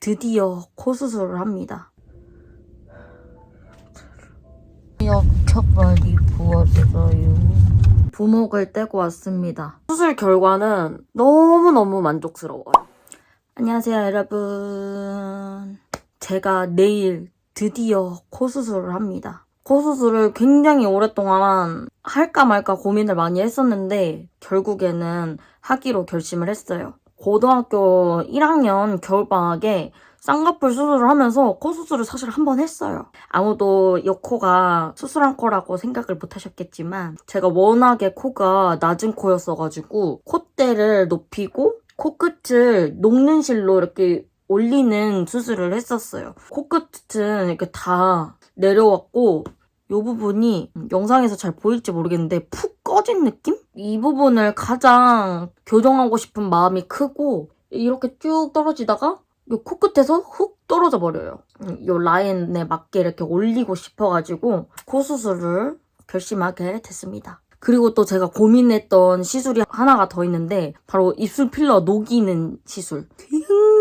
드디어 코 수술을 합니다. 엄청 많이 부었어요. 부목을 떼고 왔습니다. 수술 결과는 너무너무 만족스러워요. 안녕하세요, 여러분. 제가 내일 드디어 코 수술을 합니다. 코 수술을 굉장히 오랫동안 할까 말까 고민을 많이 했었는데 결국에는 하기로 결심을 했어요. 고등학교 1학년 겨울방학에 쌍꺼풀 수술을 하면서 코 수술을 사실 한 번 했어요. 아무도 이 코가 수술한 코라고 생각을 못 하셨겠지만 제가 워낙에 코가 낮은 코였어가지고 콧대를 높이고 코끝을 녹는 실로 이렇게 올리는 수술을 했었어요. 코끝은 이렇게 다 내려왔고 이 부분이 영상에서 잘 보일지 모르겠는데 푹 꺼진 느낌? 이 부분을 가장 교정하고 싶은 마음이 크고 이렇게 쭉 떨어지다가 이 코끝에서 훅 떨어져 버려요. 음, 이 라인에 맞게 이렇게 올리고 싶어가지고 코 수술을 결심하게 됐습니다. 그리고 또 제가 고민했던 시술이 하나가 더 있는데 바로 입술 필러 녹이는 시술.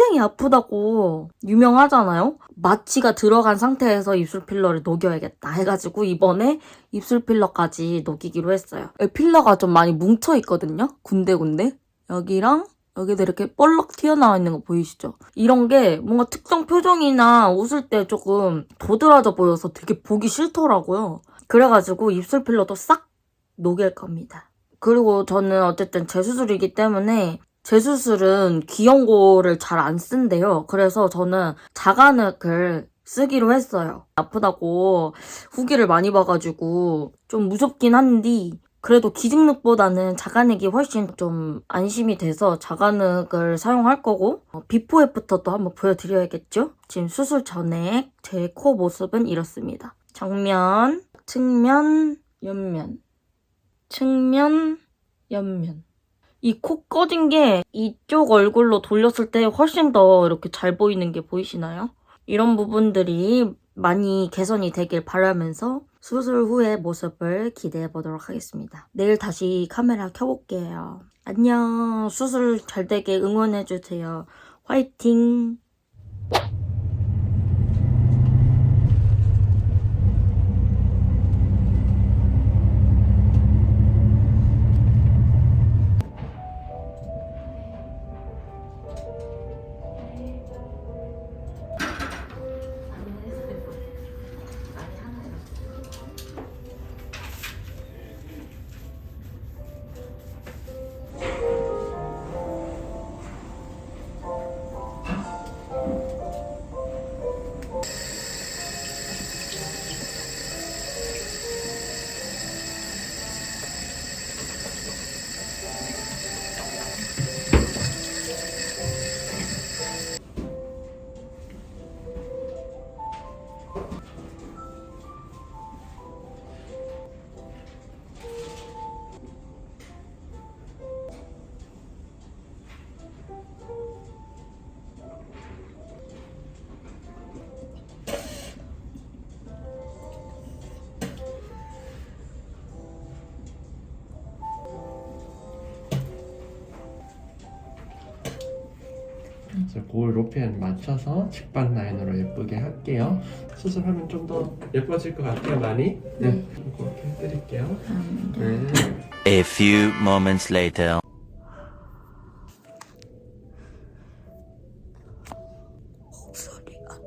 굉장히 아프다고 유명하잖아요. 마취가 들어간 상태에서 입술 필러를 녹여야겠다 해가지고 이번에 입술 필러까지 녹이기로 했어요. 필러가 좀 많이 뭉쳐 있거든요. 군데군데 여기랑 여기도 이렇게 볼록 튀어나와 있는 거 보이시죠? 이런 게 뭔가 특정 표정이나 웃을 때 조금 도드라져 보여서 되게 보기 싫더라고요. 그래가지고 입술 필러도 싹 녹일 겁니다. 그리고 저는 어쨌든 재수술이기 때문에 재수술은 귀연고를 잘 안 쓴대요. 그래서 저는 자간흙을 쓰기로 했어요. 아프다고 후기를 많이 봐가지고 좀 무섭긴 한데 그래도 기증륵보다는 자간액이 훨씬 좀 안심이 돼서 자간액을 사용할 거고 어, 비포 애프터도 한번 보여드려야겠죠? 지금 수술 전에 제 코 모습은 이렇습니다. 정면, 측면, 옆면 측면, 옆면 이 코 꺼진 게 이쪽 얼굴로 돌렸을 때 훨씬 더 이렇게 잘 보이는 게 보이시나요? 이런 부분들이 많이 개선이 되길 바라면서 수술 후의 모습을 기대해 보도록 하겠습니다. 내일 다시 카메라 켜볼게요. 안녕. 수술 잘 되게 응원해 주세요. 화이팅. 그 로펜 맞춰서 직방 라인으로 예쁘게 할게요. 수술하면 좀 더 예뻐질 것 같아요, 많이. 네. 그렇게 해드릴게요. 네. A few moments later. 목소리가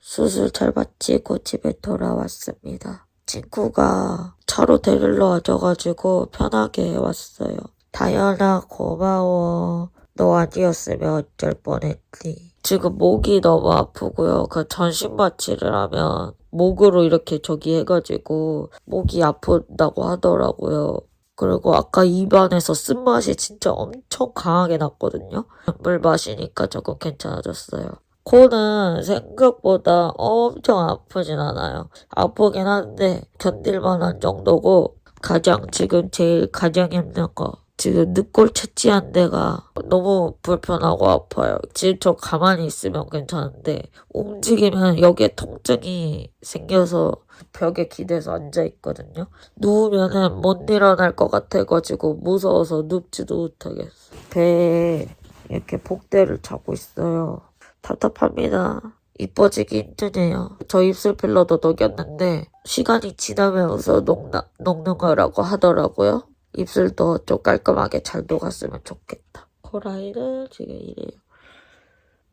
수술 잘 마치고 집에 돌아왔습니다. 친구가 차로 데리러 와줘가지고 편하게 왔어요. 다현아 고마워. 너 아니었으면 어쩔 뻔했지. 지금 목이 너무 아프고요. 그 전신 마취를 하면 목으로 이렇게 저기 해가지고 목이 아프다고 하더라고요. 그리고 아까 입안에서 쓴맛이 진짜 엄청 강하게 났거든요. 물 마시니까 조금 괜찮아졌어요. 코는 생각보다 엄청 아프진 않아요. 아프긴 한데 견딜 만한 정도고 가장 지금 제일 가장 힘든 거 지금 늑골 채취 한 데가 너무 불편하고 아파요. 지금 저 가만히 있으면 괜찮은데 움직이면 여기에 통증이 생겨서 벽에 기대서 앉아 있거든요. 누우면은 못 일어날 것 같아가지고 무서워서 눕지도 못하겠어. 배에 이렇게 복대를 차고 있어요. 답답합니다. 이뻐지기 힘드네요. 저 입술 필러도 녹였는데 시간이 지나면서 녹나, 녹는 거라고 하더라고요. 입술도 좀 깔끔하게 잘 녹았으면 좋겠다. 코라인은 지금 이래요.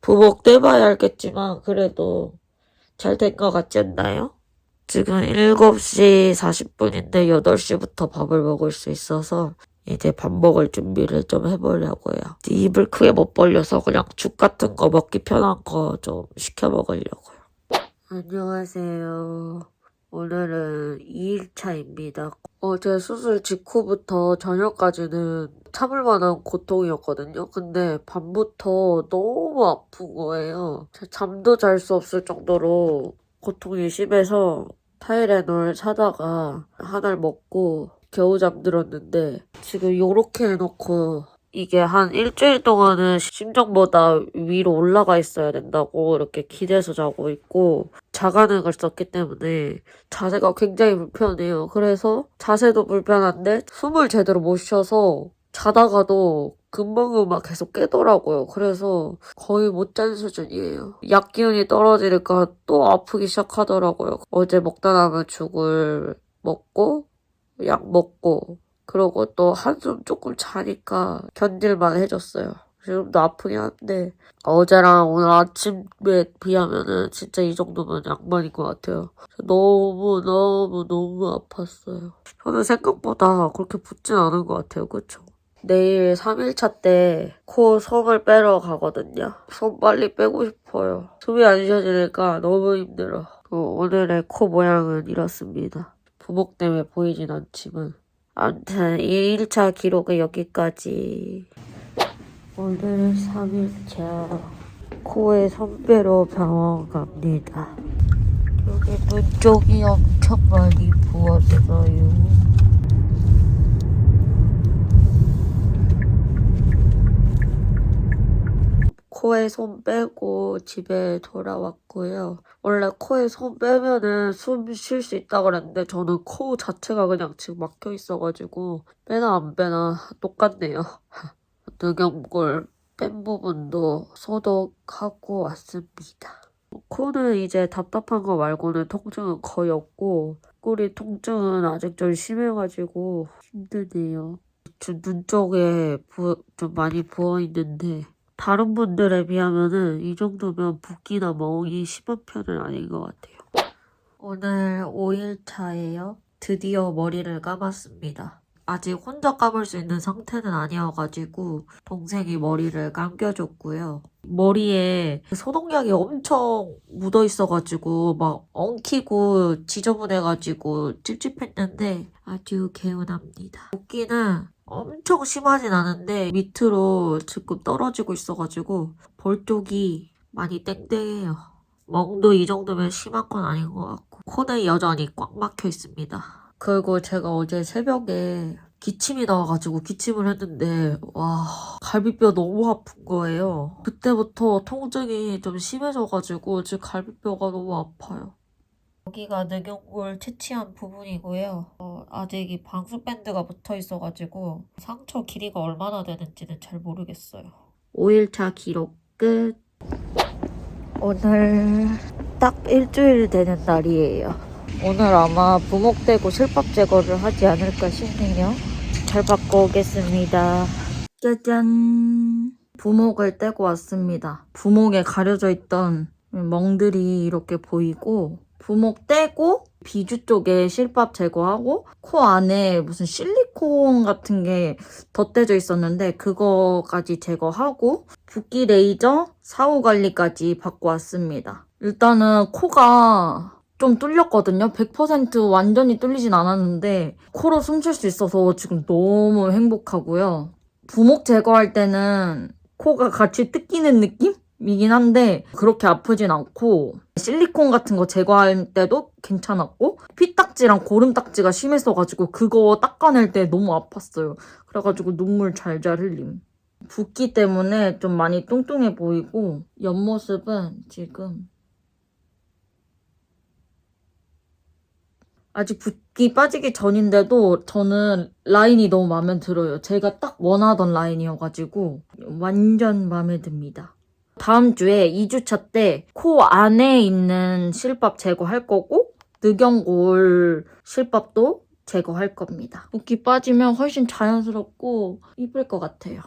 부목 떼봐야 알겠지만 그래도 잘 된 것 같지 않나요? 지금 7시 40분인데 8시부터 밥을 먹을 수 있어서 이제 밥 먹을 준비를 좀 해보려고요. 입을 크게 못 벌려서 그냥 죽 같은 거 먹기 편한 거 좀 시켜 먹으려고요. 안녕하세요. 오늘은 2일차입니다. 어제 수술 직후부터 저녁까지는 참을 만한 고통이었거든요. 근데 밤부터 너무 아픈 거예요. 잠도 잘 수 없을 정도로 고통이 심해서 타이레놀 사다가 하나를 먹고 겨우 잠들었는데 지금 요렇게 해놓고 이게 한 일주일 동안은 심정보다 위로 올라가 있어야 된다고 이렇게 기대서 자고 있고 자가능을 썼기 때문에 자세가 굉장히 불편해요. 그래서 자세도 불편한데 숨을 제대로 못 쉬어서 자다가도 금방금방 계속 깨더라고요. 그래서 거의 못 잔 수준이에요. 약 기운이 떨어지니까 또 아프기 시작하더라고요. 어제 먹다 남은 죽을 먹고 약 먹고 그러고 또 한숨 조금 자니까 견딜만 해졌어요. 지금도 아프긴 한데 어제랑 오늘 아침에 비하면은 진짜 이 정도면 양반인 것 같아요. 너무 너무 너무 아팠어요. 저는 생각보다 그렇게 붓진 않은 것 같아요. 그쵸? 내일 3일차 때코 솜을 빼러 가거든요. 솜 빨리 빼고 싶어요. 숨이 안 쉬어지니까 너무 힘들어. 어, 오늘의 코 모양은 이렇습니다. 부목 때문에 보이진 않지만. 아무튼 2일차 기록은 여기까지. 오늘은 3일차. 코에 솜 빼러 병원 갑니다. 여기 눈 쪽이 엄청 많이 부었어요. 코에 솜 빼고 집에 돌아왔고요. 원래 코에 솜 빼면은 숨 쉴 수 있다고 그랬는데 저는 코 자체가 그냥 지금 막혀 있어가지고 빼나 안 빼나 똑같네요. 늑연골 뺀 부분도 소독하고 왔습니다. 코는 이제 답답한 거 말고는 통증은 거의 없고 꼬리 통증은 아직 좀 심해가지고 힘드네요. 좀눈 쪽에 부, 좀 많이 부어 있는데 다른 분들에 비하면은 이 정도면 붓기나 멍이 심한 편은 아닌 것 같아요. 오늘 5일차예요. 드디어 머리를 감았습니다. 아직 혼자 감을 수 있는 상태는 아니어가지고 동생이 머리를 감겨줬고요. 머리에 소독약이 엄청 묻어 있어가지고 막 엉키고 지저분해가지고 찝찝했는데 아주 개운합니다. 붓기는 엄청 심하진 않은데 밑으로 지금 떨어지고 있어가지고 볼 쪽이 많이 땡땡해요. 멍도 이 정도면 심한 건 아닌 것 같고 코는 여전히 꽉 막혀 있습니다. 그리고 제가 어제 새벽에 기침이 나와가지고 기침을 했는데 와 갈비뼈 너무 아픈 거예요. 그때부터 통증이 좀 심해져가지고 지금 갈비뼈가 너무 아파요. 여기가 늑연골 채취한 부분이고요. 어, 아직 이 방수밴드가 붙어 있어가지고 상처 길이가 얼마나 되는지는 잘 모르겠어요. 5일차 기록 끝. 오늘 딱 일주일 되는 날이에요. 오늘 아마 부목되고 실밥 제거를 하지 않을까 싶네요. 잘 받고 오겠습니다. 짜잔. 부목을 떼고 왔습니다. 부목에 가려져 있던 멍들이 이렇게 보이고 부목 떼고 비주 쪽에 실밥 제거하고 코 안에 무슨 실리콘 같은 게 덧대져 있었는데 그거까지 제거하고 붓기 레이저 사후 관리까지 받고 왔습니다. 일단은 코가 좀 뚫렸거든요. 100% 완전히 뚫리진 않았는데 코로 숨 쉴 수 있어서 지금 너무 행복하고요. 부목 제거할 때는 코가 같이 뜯기는 느낌? 이긴 한데 그렇게 아프진 않고 실리콘 같은 거 제거할 때도 괜찮았고 피딱지랑 고름딱지가 심했어가지고 그거 닦아낼 때 너무 아팠어요. 그래가지고 눈물 잘잘 흘림. 붓기 때문에 좀 많이 뚱뚱해 보이고 옆모습은 지금 아직 붓기 빠지기 전인데도 저는 라인이 너무 마음에 들어요. 제가 딱 원하던 라인이어가지고 완전 마음에 듭니다. 다음 주에 2주차 때 코 안에 있는 실밥 제거할 거고 늑연골 실밥도 제거할 겁니다. 붓기 빠지면 훨씬 자연스럽고 이쁠 것 같아요.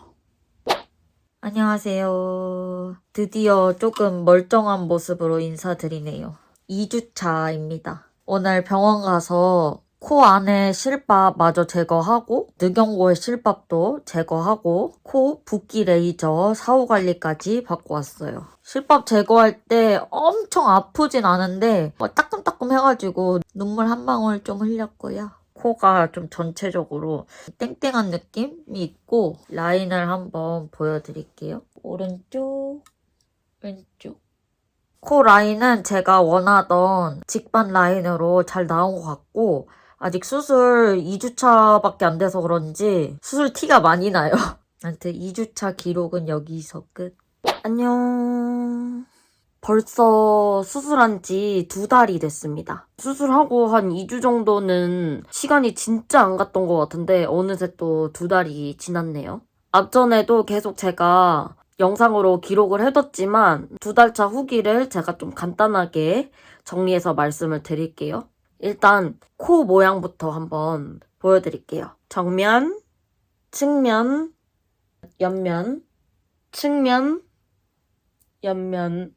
안녕하세요. 드디어 조금 멀쩡한 모습으로 인사드리네요. 2주차입니다. 오늘 병원 가서 코 안에 실밥 마저 제거하고 늑연골 실밥도 제거하고 코 붓기 레이저 사후 관리까지 받고 왔어요. 실밥 제거할 때 엄청 아프진 않은데 뭐 따끔따끔 해가지고 눈물 한 방울 좀 흘렸고요. 코가 좀 전체적으로 땡땡한 느낌이 있고 라인을 한번 보여드릴게요. 오른쪽, 왼쪽. 코 라인은 제가 원하던 직반 라인으로 잘 나온 것 같고 아직 수술 2주차밖에 안 돼서 그런지 수술 티가 많이 나요. 아무튼 2주차 기록은 여기서 끝. 안녕. 벌써 수술한 지 두 달이 됐습니다. 수술하고 한 2주 정도는 시간이 진짜 안 갔던 것 같은데 어느새 또 두 달이 지났네요. 앞전에도 계속 제가 영상으로 기록을 해뒀지만 두 달 차 후기를 제가 좀 간단하게 정리해서 말씀을 드릴게요. 일단 코 모양부터 한번 보여드릴게요. 정면, 측면, 옆면, 측면, 옆면,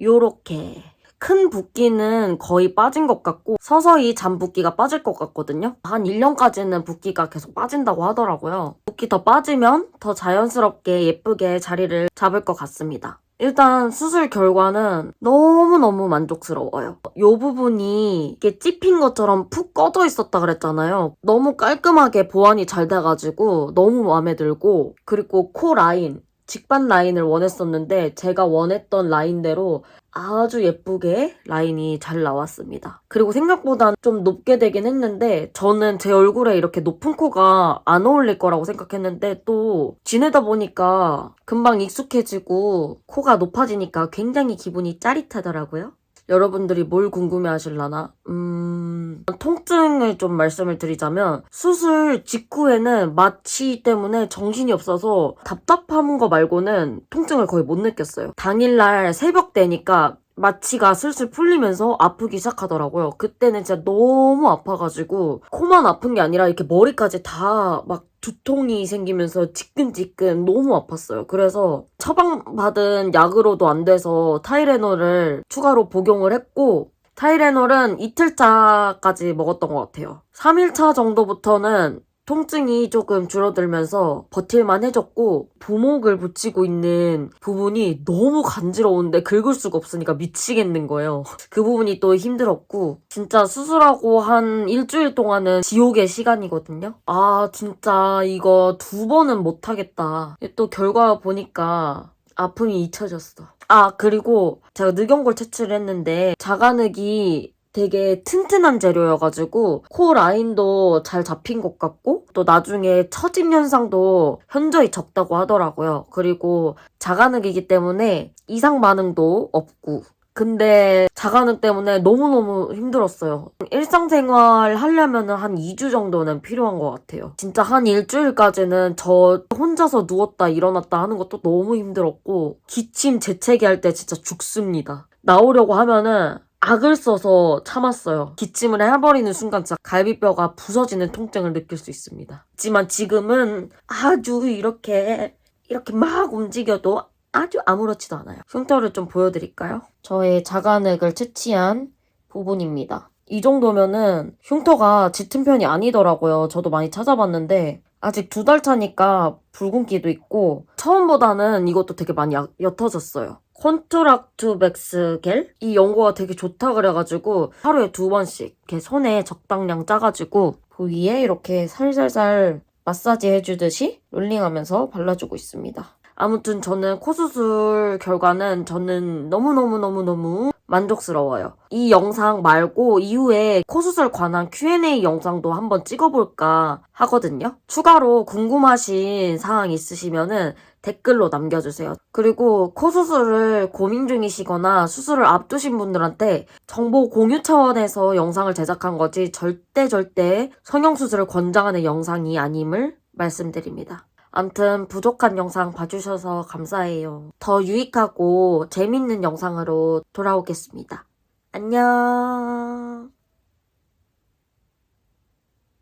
요렇게. 큰 붓기는 거의 빠진 것 같고 서서히 잔 붓기가 빠질 것 같거든요. 한 1년까지는 붓기가 계속 빠진다고 하더라고요. 붓기 더 빠지면 더 자연스럽게 예쁘게 자리를 잡을 것 같습니다. 일단 수술 결과는 너무너무 만족스러워요. 요 부분이 이게 찝힌 것처럼 푹 꺼져 있었다 그랬잖아요. 너무 깔끔하게 보완이 잘 돼가지고 너무 마음에 들고 그리고 코 라인 직반 라인을 원했었는데 제가 원했던 라인대로 아주 예쁘게 라인이 잘 나왔습니다. 그리고 생각보다 좀 높게 되긴 했는데 저는 제 얼굴에 이렇게 높은 코가 안 어울릴 거라고 생각했는데 또 지내다 보니까 금방 익숙해지고 코가 높아지니까 굉장히 기분이 짜릿하더라고요. 여러분들이 뭘 궁금해 하실라나? 음, 통증을 좀 말씀을 드리자면, 수술 직후에는 마취 때문에 정신이 없어서 답답한 거 말고는 통증을 거의 못 느꼈어요. 당일날 새벽 되니까 마취가 슬슬 풀리면서 아프기 시작하더라고요. 그때는 진짜 너무 아파가지고, 코만 아픈 게 아니라 이렇게 머리까지 다 막 두통이 생기면서 지끈지끈 너무 아팠어요. 그래서 처방받은 약으로도 안 돼서 타이레놀을 추가로 복용을 했고, 타이레놀은 이틀차까지 먹었던 것 같아요. 3일차 정도부터는 통증이 조금 줄어들면서 버틸만 해졌고 부목을 붙이고 있는 부분이 너무 간지러운데 긁을 수가 없으니까 미치겠는 거예요. 그 부분이 또 힘들었고 진짜 수술하고 한 일주일 동안은 지옥의 시간이거든요. 아 진짜 이거 두 번은 못하겠다. 또 결과 보니까 아픔이 잊혀졌어. 아 그리고 제가 늑연골 채취를 했는데 자가늑이 되게 튼튼한 재료여가지고 코 라인도 잘 잡힌 것 같고 또 나중에 처짐 현상도 현저히 적다고 하더라고요. 그리고 자가늑이기 때문에 이상 반응도 없고 근데 자가늑 때문에 너무너무 힘들었어요. 일상생활 하려면 한 2주 정도는 필요한 것 같아요. 진짜 한 일주일까지는 저 혼자서 누웠다 일어났다 하는 것도 너무 힘들었고 기침 재채기 할 때 진짜 죽습니다. 나오려고 하면은 악을 써서 참았어요. 기침을 해버리는 순간 진짜 갈비뼈가 부서지는 통증을 느낄 수 있습니다. 하지만 지금은 아주 이렇게 이렇게 막 움직여도 아주 아무렇지도 않아요. 흉터를 좀 보여드릴까요? 저의 자간액을 채취한 부분입니다. 이 정도면은 흉터가 짙은 편이 아니더라고요. 저도 많이 찾아봤는데 아직 두 달 차니까 붉은기도 있고 처음보다는 이것도 되게 많이 약- 옅어졌어요. 콘트락투백스 겔? 이 연고가 되게 좋다 그래가지고 하루에 두 번씩 이렇게 손에 적당량 짜가지고 부위에 이렇게 살살살 마사지 해주듯이 롤링하면서 발라주고 있습니다. 아무튼 저는 코 수술 결과는 저는 너무너무너무너무 만족스러워요. 이 영상 말고 이후에 코 수술 관한 Q&A 영상도 한번 찍어볼까 하거든요. 추가로 궁금하신 사항 있으시면은 댓글로 남겨주세요. 그리고 코 수술을 고민 중이시거나 수술을 앞두신 분들한테 정보 공유 차원에서 영상을 제작한 거지 절대 절대 성형 수술을 권장하는 영상이 아님을 말씀드립니다. 암튼 부족한 영상 봐주셔서 감사해요. 더 유익하고 재밌는 영상으로 돌아오겠습니다. 안녕.